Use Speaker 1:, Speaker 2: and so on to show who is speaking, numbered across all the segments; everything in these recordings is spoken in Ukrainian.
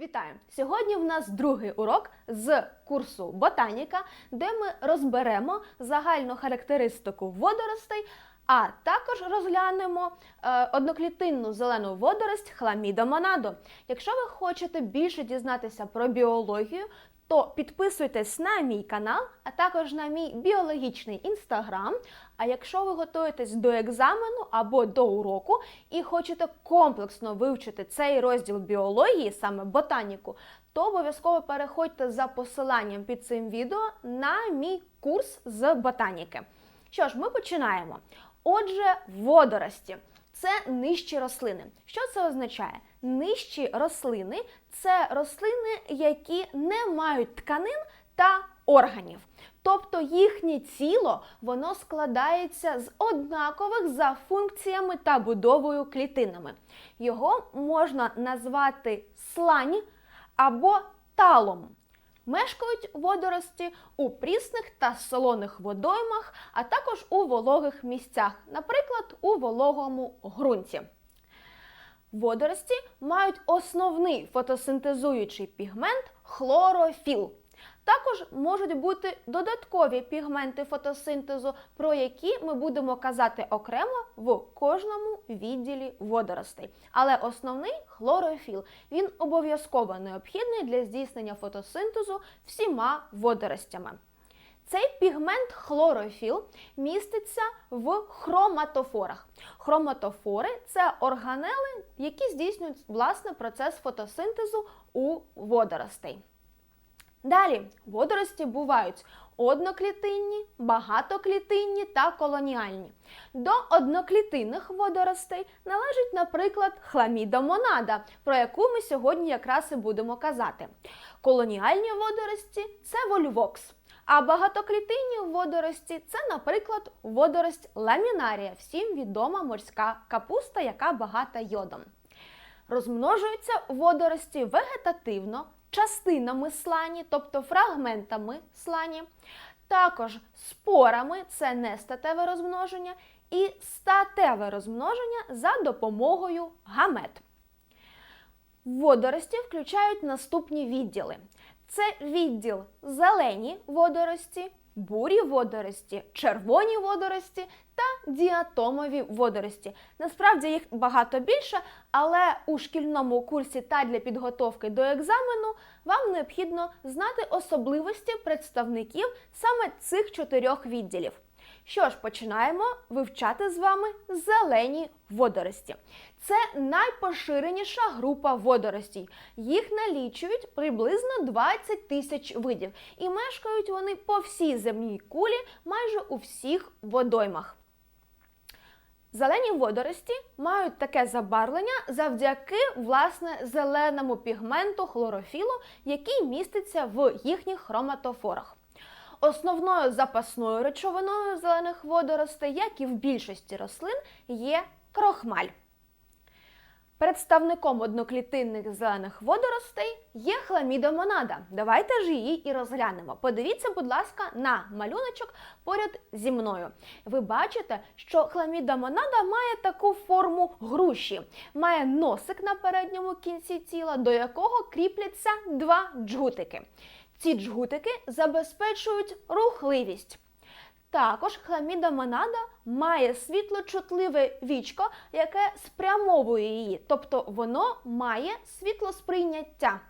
Speaker 1: Вітаю! Сьогодні в нас другий урок з курсу Ботаніка, де ми розберемо загальну характеристику водоростей, а також розглянемо е, одноклітинну зелену водорость хламіда монадо. Якщо ви хочете більше дізнатися про біологію, то підписуйтесь на мій канал, а також на мій біологічний інстаграм. А якщо ви готуєтесь до екзамену або до уроку і хочете комплексно вивчити цей розділ біології, саме ботаніку, то обов'язково переходьте за посиланням під цим відео на мій курс з ботаніки. Що ж, ми починаємо. Отже, водорості це нижчі рослини. Що це означає? Нижчі рослини це рослини, які не мають тканин та органів. Тобто їхнє тіло воно складається з однакових за функціями та будовою клітинами. Його можна назвати слань або талом. Мешкають водорості у прісних та солоних водоймах, а також у вологих місцях, наприклад, у вологому ґрунті. Водорості мають основний фотосинтезуючий пігмент хлорофіл. Також можуть бути додаткові пігменти фотосинтезу, про які ми будемо казати окремо в кожному відділі водоростей. Але основний хлорофіл він обов'язково необхідний для здійснення фотосинтезу всіма водоростями. Цей пігмент хлорофіл міститься в хроматофорах. Хроматофори це органели, які здійснюють власне процес фотосинтезу у водоростей. Далі водорості бувають одноклітинні, багатоклітинні та колоніальні. До одноклітинних водоростей належить, наприклад, хламіда монада, про яку ми сьогодні якраз і будемо казати. Колоніальні водорості це вольвокс. А багатоклітинні водорості це, наприклад, водорость ламінарія, всім відома морська капуста, яка багата йодом. Розмножуються водорості вегетативно, частинами слані, тобто фрагментами слані, також спорами це нестатеве розмноження, і статеве розмноження за допомогою гамет. Водорості включають наступні відділи: це відділ зелені водорості, бурі водорості, червоні водорості та діатомові водорості. Насправді їх багато більше, але у шкільному курсі та для підготовки до екзамену вам необхідно знати особливості представників саме цих чотирьох відділів. Що ж, починаємо вивчати з вами зелені водорості. Це найпоширеніша група водоростей. Їх налічують приблизно 20 тисяч видів, і мешкають вони по всій земній кулі майже у всіх водоймах. Зелені водорості мають таке забарвлення завдяки власне зеленому пігменту хлорофілу, який міститься в їхніх хроматофорах. Основною запасною речовиною зелених водоростей, як і в більшості рослин, є крохмаль. Представником одноклітинних зелених водоростей є хламіда монада. Давайте ж її і розглянемо. Подивіться, будь ласка, на малюночок поряд зі мною. Ви бачите, що хламіда монада має таку форму груші, має носик на передньому кінці тіла, до якого кріпляться два джгутики. Ці джгутики забезпечують рухливість. Також хламіда монада має світлочутливе вічко, яке спрямовує її, тобто воно має світлосприйняття.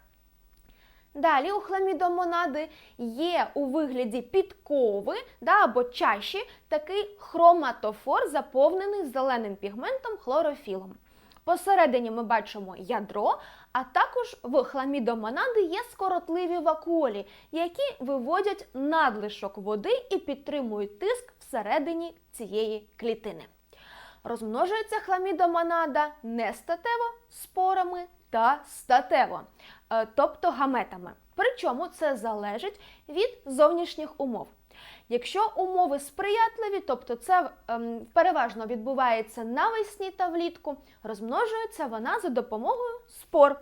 Speaker 1: Далі у хламідомонади є у вигляді підкови да, або чаші такий хроматофор, заповнений зеленим пігментом хлорофілом. Посередині ми бачимо ядро, а також в хламідомонади є скоротливі вакуолі, які виводять надлишок води і підтримують тиск всередині цієї клітини. Розмножується хламідомонада нестатево спорами та статево, е, тобто гаметами. Причому це залежить від зовнішніх умов. Якщо умови сприятливі, тобто це ем, переважно відбувається навесні та влітку, розмножується вона за допомогою спор.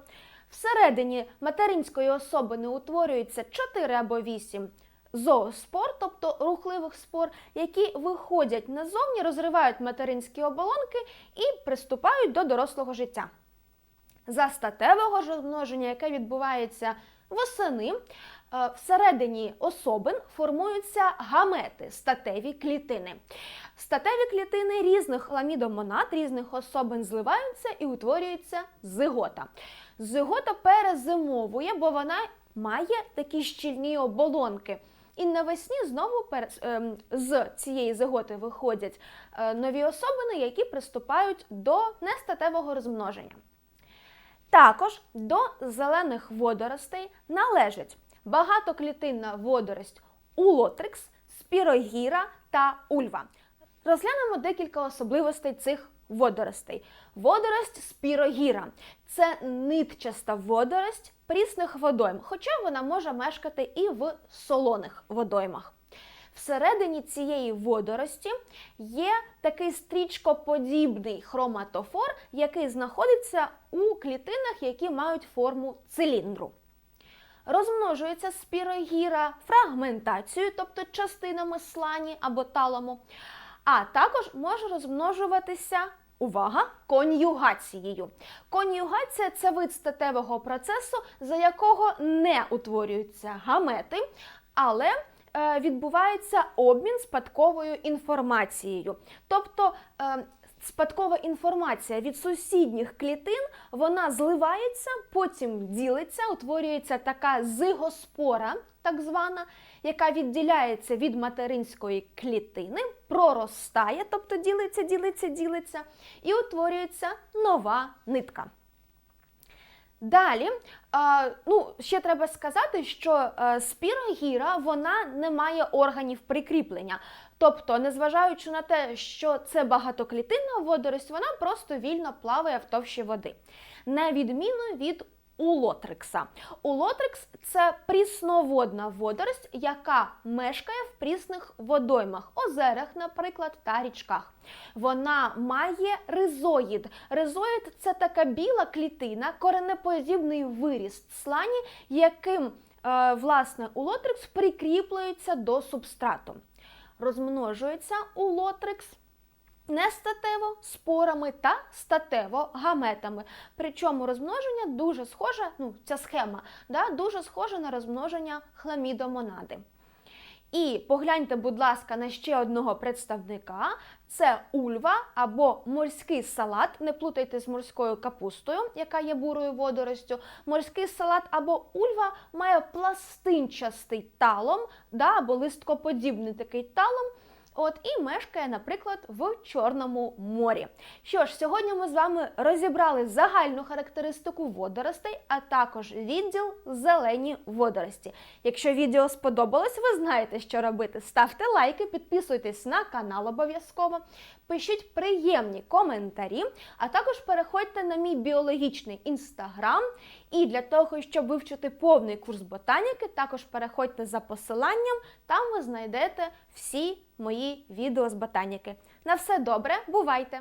Speaker 1: Всередині материнської особи не утворюється 4 або 8 зооспор, тобто рухливих спор, які виходять назовні, розривають материнські оболонки і приступають до дорослого життя. За статевого розмноження, яке відбувається восени, е, всередині особин формуються гамети, статеві клітини. Статеві клітини різних хламідомонад, різних особин зливаються і утворюється зигота. Зигота перезимовує, бо вона має такі щільні оболонки. І навесні знову ем, з цієї зиготи виходять е, нові особини, які приступають до нестатевого розмноження. Також до зелених водоростей належать багатоклітинна водорость улотрикс, спірогіра та ульва. Розглянемо декілька особливостей цих водоростей. Водорость спірогіра це нитчаста водорость прісних водойм, хоча вона може мешкати і в солоних водоймах. Всередині цієї водорості є такий стрічкоподібний хроматофор, який знаходиться у клітинах, які мають форму циліндру. Розмножується спірогіра фрагментацією, тобто частинами слані або талому, а також може розмножуватися. Увага! Конюгацією. Конюгація це вид статевого процесу, за якого не утворюються гамети, але відбувається обмін спадковою інформацією. Тобто е, спадкова інформація від сусідніх клітин вона зливається, потім ділиться, утворюється така зигоспора, так звана, яка відділяється від материнської клітини, проростає, тобто ділиться, ділиться, ділиться, і утворюється нова нитка. Далі, ну, ще треба сказати, що е, спірогіра вона не має органів прикріплення. Тобто, незважаючи на те, що це багатоклітинна водорость, вона просто вільно плаває в товщі води. На відміну від улотрикса. Улотрикс це прісноводна водорость, яка мешкає в прісних водоймах, озерах, наприклад, та річках. Вона має ризоїд. Ризоїд це така біла клітина, коренеподібний виріст слані, яким е, власне улотрикс прикріплюється до субстрату. Розмножується улотрикс нестатево спорами та статево гаметами. Причому розмноження дуже схоже, ну ця схема, да, дуже схожа на розмноження хламідомонади. І погляньте, будь ласка, на ще одного представника. Це ульва або морський салат. Не плутайте з морською капустою, яка є бурою водоростю. Морський салат або ульва має пластинчастий талом, да, або листкоподібний такий талом. От і мешкає, наприклад, в Чорному морі. Що ж, сьогодні ми з вами розібрали загальну характеристику водоростей, а також відділ зелені водорості. Якщо відео сподобалось, ви знаєте, що робити. Ставте лайки, підписуйтесь на канал обов'язково, пишіть приємні коментарі, а також переходьте на мій біологічний інстаграм. І для того, щоб вивчити повний курс ботаніки, також переходьте за посиланням, там ви знайдете всі мої відео з ботаніки. На все добре, бувайте!